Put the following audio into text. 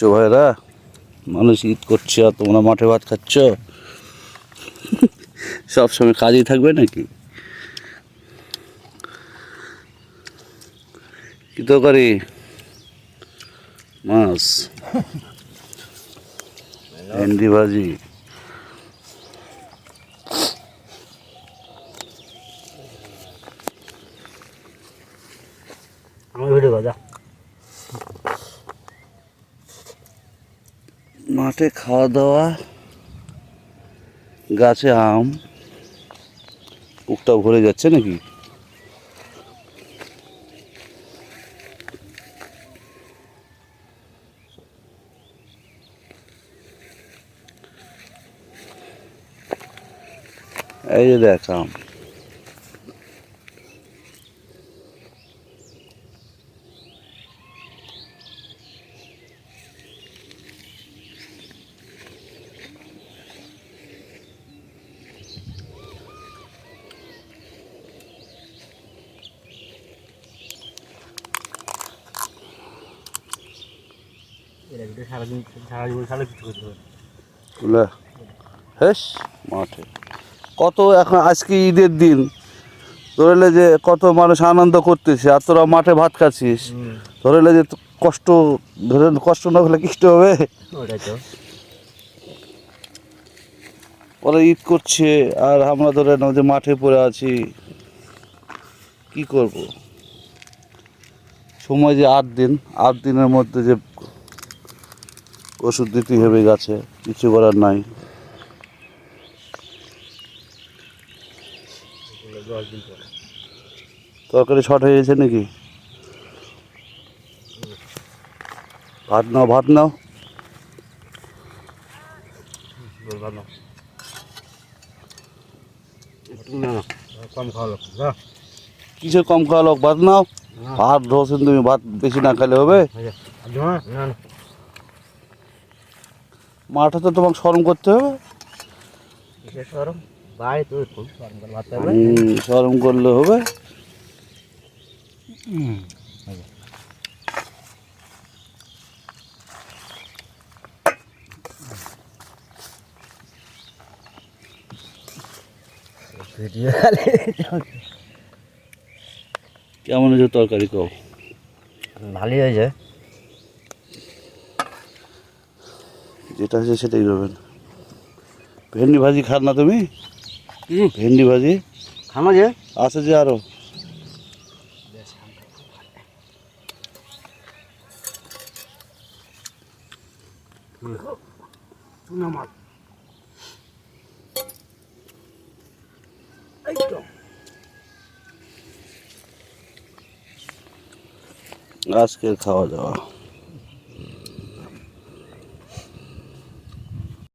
করছ ভাইরা? মানুষ ঈদ করছে আর তোমরা মাঠে ভাত খাচ্ছ? সব সময় কাজেই থাকবে নাকি? কি তরকারি? মাছ। ভেন্ডি ভাজি। আমার ভিডিও কথা মাঠে খাওয়া দাওয়া গাছে আম উকটা ভরে যাচ্ছে নাকি? এই যে দেখ আম। এটা ভিডিও সারাদিন সারা জীবন সারা কিছু করতে হবে হেস মাঠে। কত এখন আজকে ঈদের দিন। ধরেলে যে কত মানুষ আনন্দ করতেছে আর তোরা মাঠে ভাত খাচ্ছিস। ধরলে যে কষ্ট ধরে কষ্ট না হলে কষ্ট হবে। ওরা ঈদ করছে আর আমরা ধরে নাও যে মাঠে পড়ে আছি। কি করব? সময় যে আট দিন আট দিনের মধ্যে যে ওষুধ দিতেই হবে গাছে, কিছু করার নাই। তরকারি শর্ট হয়ে গেছে নাকি? ভাত নাও ভাত নাও। না কম খাওয়া লোক? ভাত নাও। ভাত ধরছেন তুমি, ভাত বেশি না খেলে হবে। মাঠে তো তোমাকে শরম করতে হবে। সরম সরম করলে হবে। কেমন হয়েছে তরকারি কও? ভালোই হয়েছে। যেটা আছে সেটাই করবেন ভেন্ডি ভাজি খান না তুমি? ভেন্ডি ভাজি? খামা যে? আছে যে আরও। আজকের খাওয়া দাওয়া।